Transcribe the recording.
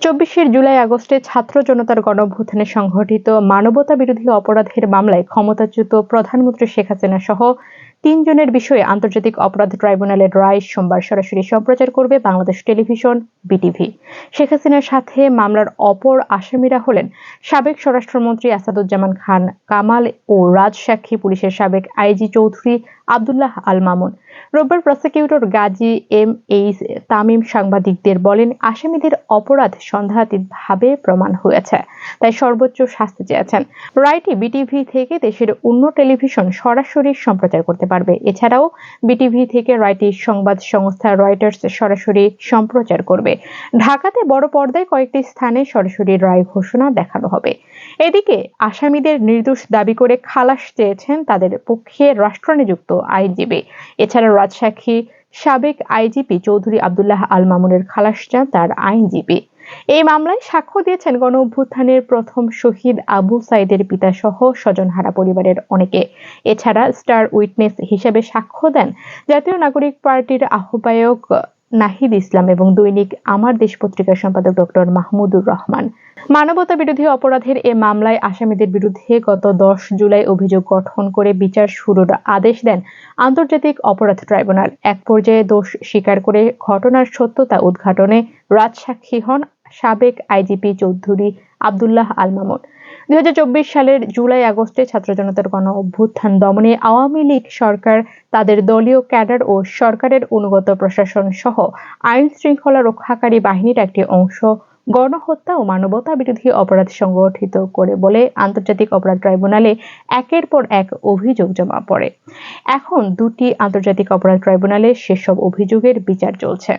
চব্বিশের জুলাই আগস্টে ছাত্র জনতার গণঅভ্যুত্থানে সংঘটিত মানবতা বিরোধী অপরাধের মামলায় ক্ষমতাচ্যুত প্রধানমন্ত্রী শেখ হাসিনা সহ তিনজনের বিষয়ে আন্তর্জাতিক অপরাধ ট্রাইব্যুনালের রায় সোমবার সরাসরি সম্প্রচার করবে বাংলাদেশ টেলিভিশন, বিটিভি। শেখ হাসিনার সাথে মামলার অপর আসামিরা হলেন সাবেক স্বরাষ্ট্রমন্ত্রী আসাদুজ্জামান খান, কামাল ও রাজসাক্ষী পুলিশের সাবেক আইজি চৌধুরী আবদুল্লাহ আল মামুন। রোববার prosecutor Gazi M H Tamim সাংবাদিকদের বলেন, আসামিদের অপরাধ সন্দেহাতীতভাবে প্রমাণ হয়েছে। তাই সর্বোচ্চ শাস্তি চেয়েছেন। রায়টি বিটিভি থেকে দেশের অন্য টেলিভিশন সরাসরি সম্প্রচার করতে পারবে। এছাড়াও বিটিভি থেকে রায়টি সংবাদ সংস্থা রয়টার্স সরাসরি সম্প্রচার করবে। ঢাকাতে বড় পর্দায় কয়েকটি স্থানে সরাসরি রায় ঘোষণা দেখানো হবে। এদিকে আসামিদের নির্দোষ দাবি করে খালাস চেয়েছেন তাদের পক্ষে রাষ্ট্রনিযুক্ত আইনজীবী। এছাড়া রাজসাক্ষী সাবেক আইজিপি চৌধুরী আবদুল্লাহ আল মামুনের খালাস চান তার আইনজীবী। এই মামলায় সাক্ষ্য দিয়েছেন গণ অভ্যুত্থানের প্রথম শহীদ আবু সাইদের পিতা সহ স্বজনহারা পরিবারের অনেকে। এছাড়া স্টার উইটনেস হিসেবে সাক্ষ্য দেন জাতীয় নাগরিক পার্টির আহ্বায়ক নাহিদ ইসলাম এবং দৈনিক আমার দেশ পত্রিকার সম্পাদক ডক্টর মাহমুদুর রহমান। মানবতা বিরোধী অপরাধের এ মামলায় আসামিদের বিরুদ্ধে গত দশ জুলাই অভিযোগ গঠন করে বিচার শুরুর আদেশ দেন আন্তর্জাতিক অপরাধ ট্রাইব্যুনাল। এক পর্যায়ে দোষ স্বীকার করে ঘটনার সত্যতা উদ্ঘাটনে রাজসাক্ষী হন সাবেক আইজিপি চৌধুরী আবদুল্লাহ আল মামুন। দুই হাজার চব্বিশ সালের জুলাই আগস্টে ছাত্র জনতার গণ অভ্যুত্থান দমনে আওয়ামী লীগ সরকার, তাদের দলীয় ক্যাডার ও সরকারের অনুগত প্রশাসন সহ আইন শৃঙ্খলা রক্ষাকারী বাহিনীর একটি অংশ গণহত্যা ও মানবতা বিরোধী অপরাধ সংগঠিত করে বলে আন্তর্জাতিক অপরাধ ট্রাইব্যুনালে একের পর এক অভিযোগ জমা পড়ে। এখন দুটি আন্তর্জাতিক অপরাধ ট্রাইব্যুনালে সেসব অভিযোগের বিচার চলছে।